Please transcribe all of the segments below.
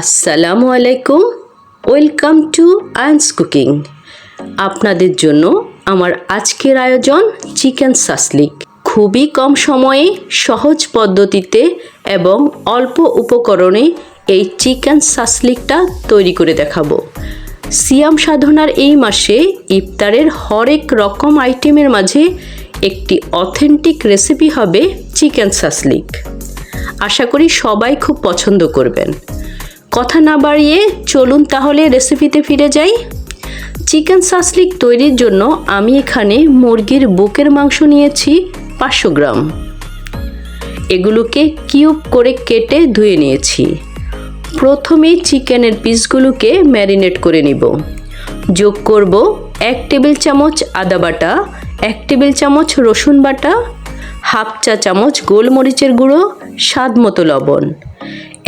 আসসালামু আলাইকুম, welcome to আয়ন্স cooking. আপনাদের জন্য আমার আজকের আয়োজন চিকেন সাসলিক। খুবই কম সময়ে, সহজ পদ্ধতিতে এবং অল্প উপকরণে এই চিকেন সাসলিকটা তৈরি করে দেখাবো। সিয়াম সাধনার এই মাসে ইফতারের হরেক রকম আইটেমের মাঝে একটি অথেন্টিক রেসিপি হবে চিকেন সাসলিক। আশা করি সবাই খুব পছন্দ করবেন। কথা না বাড়িয়ে চলুন তাহলে রেসিপিতে ফিরে যাই। চিকেন সাসলিক তৈরির জন্য আমি এখানে মুরগির বুকের মাংস নিয়েছি পাঁচশো গ্রাম। এগুলোকে কিউব করে কেটে ধুয়ে নিয়েছি। প্রথমে চিকেনের পিসগুলোকে ম্যারিনেট করে নিব। যোগ করব এক টেবিল চামচ আদা বাটা, এক টেবিল চামচ রসুন বাটা, হাফ চা চামচ গোলমরিচের গুঁড়ো, স্বাদ মতো লবণ।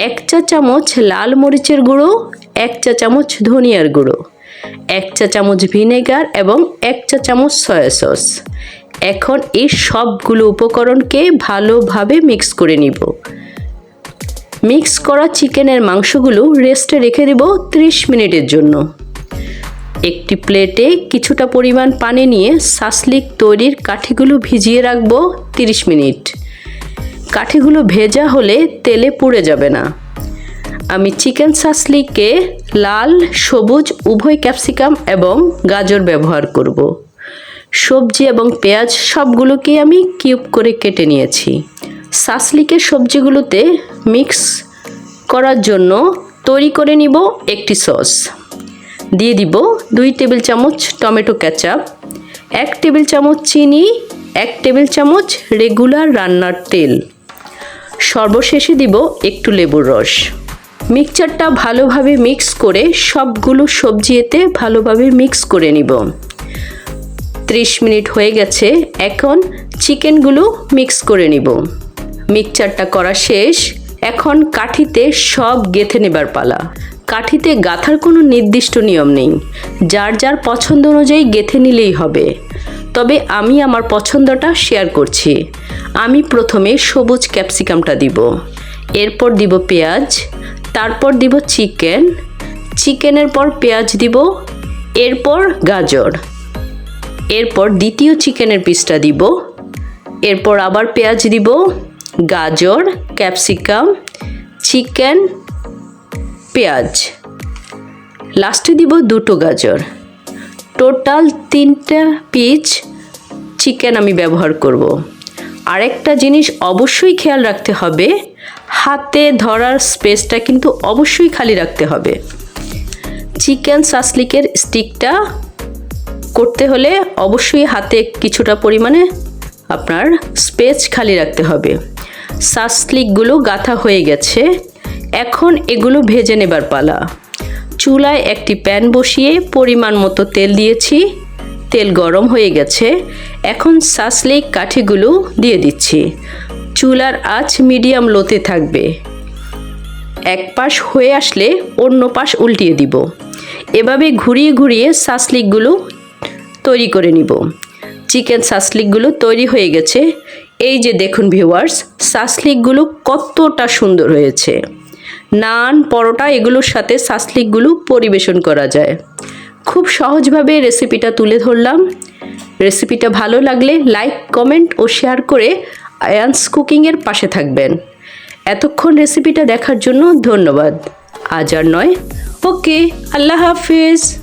এক চা চামচ লাল মরিচের গুঁড়ো, এক চা চামচ ধনিয়ার গুঁড়ো, এক চা চামচ ভিনেগার এবং এক চা চামচ সয়া সস। এখন এই সবগুলো উপকরণকে ভালোভাবে মিক্স করে নিব। মিক্স করা চিকেনের মাংসগুলো রেস্টে রেখে দেব ত্রিশ মিনিটের জন্য। একটি প্লেটে কিছুটা পরিমাণ পানি নিয়ে সাসলিক তৈরির কাঠিগুলো ভিজিয়ে রাখব তিরিশ মিনিট। কাঠিগুলো ভেজা হলে তেলে পুড়ে যাবে না। আমি চিকেন সাসলিকে লাল, সবুজ, উভয় ক্যাপসিকাম এবং গাজর ব্যবহার করব। সবজি এবং পেঁয়াজ সবগুলোকে আমি কিউব করে কেটে নিয়েছি। সাসলিকের সবজিগুলোতে মিক্স করার জন্য তৈরি করে নিব একটি সস। দিয়ে দিব দুই টেবিল চামচ টমেটো ক্যাচাপ এক টেবিল চামচ চিনি, এক টেবিল চামচ রেগুলার রান্নার তেল। সর্বশেষে দিব একটু লেবুর রস। মিক্সচারটা ভালোভাবে মিক্স করে সবগুলো সবজি এতে ভালোভাবে মিক্স করে নিব। ত্রিশ মিনিট হয়ে গেছে, এখন চিকেনগুলো মিক্স করে নিব। মিক্সচারটা করা শেষ, এখন কাঠিতে সব গেথে নেবার পালা। কাঠিতে গাঁথার কোনো নির্দিষ্ট নিয়ম নেই, যার যার পছন্দ অনুযায়ী গেথে নিলেই হবে। তবে আমি আমার পছন্দটা শেয়ার করছি। আমি প্রথমে সবুজ ক্যাপসিকামটা দিব। এরপর দিব পেঁয়াজ, তারপর দিব চিকেন। চিকেনের পর পেঁয়াজ দিব, এরপর গাজর। এরপর দ্বিতীয় চিকেনের পিসটা দিব। এরপর আবার পেঁয়াজ দিব, গাজর, ক্যাপসিকাম, চিকেন, পেঁয়াজ। লাস্টে দিব দুটো গাজর। টোটাল তিনটা পিস চিকেন আমি ব্যবহার করব। আরেকটা জিনিস অবশ্যই খেয়াল রাখতে হবে, হাতে ধরার স্পেসটা কিন্তু অবশ্যই খালি রাখতে হবে। চিকেন সাসলিকের স্টিকটা করতে হলে অবশ্যই হাতে কিছুটা পরিমাণে আপনার স্পেস খালি রাখতে হবে। সাসলিকগুলো গাঁথা হয়ে গেছে, এখন এগুলো ভেজে নেবার পালা। চুলায় একটি প্যান বসিয়ে পরিমাণ মতো তেল দিয়েছি। তেল গরম হয়ে গেছে। এখন সাসলিক কাঠিগুলো দিয়ে দিচ্ছি। চুলার আঁচ মিডিয়াম লোতে থাকবে। এক পাশ হয়ে আসলে অন্য পাশ উল্টিয়ে দিব। এভাবে ঘুরিয়ে ঘুরিয়ে সাসলিকগুলো তৈরি করে নিব। চিকেন সাসলিকগুলো তৈরি হয়ে গেছে। এই যে দেখুন ভিউয়ার্স সাসলিকগুলো কতটা সুন্দর হয়েছে। নান, পরোটা এগুলোর সাথে সাসলিকগুলো পরিবেশন করা যায়। খুব সহজভাবে রেসিপিটা তুলে ধরলাম। রেসিপিটা ভালো লাগলে লাইক, কমেন্ট ও শেয়ার করে আয়ান্স কুকিংয়ের পাশে থাকবেন। এতক্ষণ রেসিপিটা দেখার জন্য ধন্যবাদ। আজ আর নয়। ওকে, আল্লাহ হাফিজ।